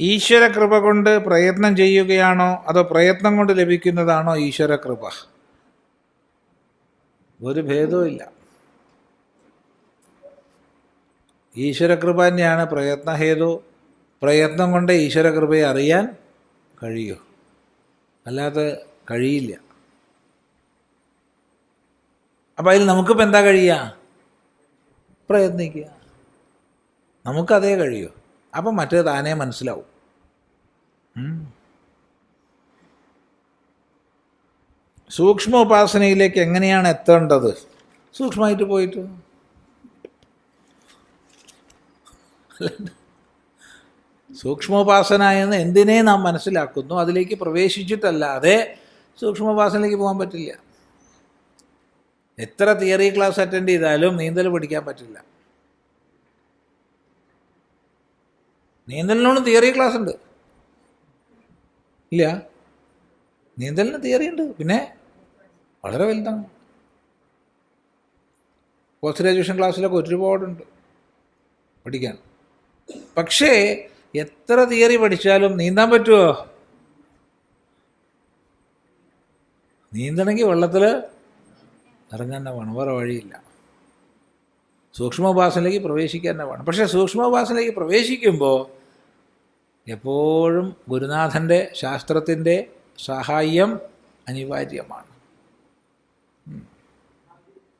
ഈശ്വര കൃപ കൊണ്ട് പ്രയത്നം ചെയ്യുകയാണോ അതോ പ്രയത്നം കൊണ്ട് ലഭിക്കുന്നതാണോ ഈശ്വര കൃപ? ഒരു ഭേദവും ഇല്ല. ഈശ്വര കൃപ തന്നെയാണ് പ്രയത്നഹേതു. പ്രയത്നം കൊണ്ട് ഈശ്വര കൃപയെ അറിയാൻ കഴിയൂ. അല്ലാതെ കഴിയില്ല. അപ്പം അതിൽ നമുക്കിപ്പോൾ എന്താ കഴിയുക? പ്രയത്നിക്കുക. നമുക്കതേ കഴിയൂ. അപ്പം മറ്റേ താനേ മനസ്സിലാവും. സൂക്ഷ്മ ഉപാസനയിലേക്ക് എങ്ങനെയാണ് എത്തേണ്ടത്? സൂക്ഷ്മമായിട്ട് പോയിട്ട്. സൂക്ഷ്മോപാസന എന്ന് എന്തിനെ നാം മനസ്സിലാക്കുന്നു? അതിലേക്ക് പ്രവേശിച്ചിട്ടല്ലാതെ സൂക്ഷ്മോപാസനയിലേക്ക് പോകാൻ പറ്റില്ല. എത്ര തിയറി ക്ലാസ് അറ്റൻഡ് ചെയ്താലും നീന്തൽ പഠിക്കാൻ പറ്റില്ല. നീന്തലിനോട് തിയറി ക്ലാസ് ഉണ്ട്. ഇല്ല. നീന്തലിന് തിയറി ഉണ്ട്. പിന്നെ വളരെ വലുതാണ്. പോസ്റ്റ് ഗ്രാജുവേഷൻ ക്ലാസ്സിലൊക്കെ ഒരുപാടുണ്ട്. പഠിക്കാൻ. പക്ഷേ എത്ര തിയറി പഠിച്ചാലും നീന്താൻ പറ്റുമോ നീന്തണമെങ്കിൽ വെള്ളത്തിൽ ഇറങ്ങാൻ വേണം വേറെ വഴിയില്ല. സൂക്ഷ്മോപാസനയിലേക്ക് പ്രവേശിക്കാൻ വേണം. പക്ഷേ സൂക്ഷ്മോപാസനയിലേക്ക് പ്രവേശിക്കുമ്പോൾ എപ്പോഴും ഗുരുനാഥന്റെ ശാസ്ത്രത്തിന്റെ സഹായം അനിവാര്യമാണ്.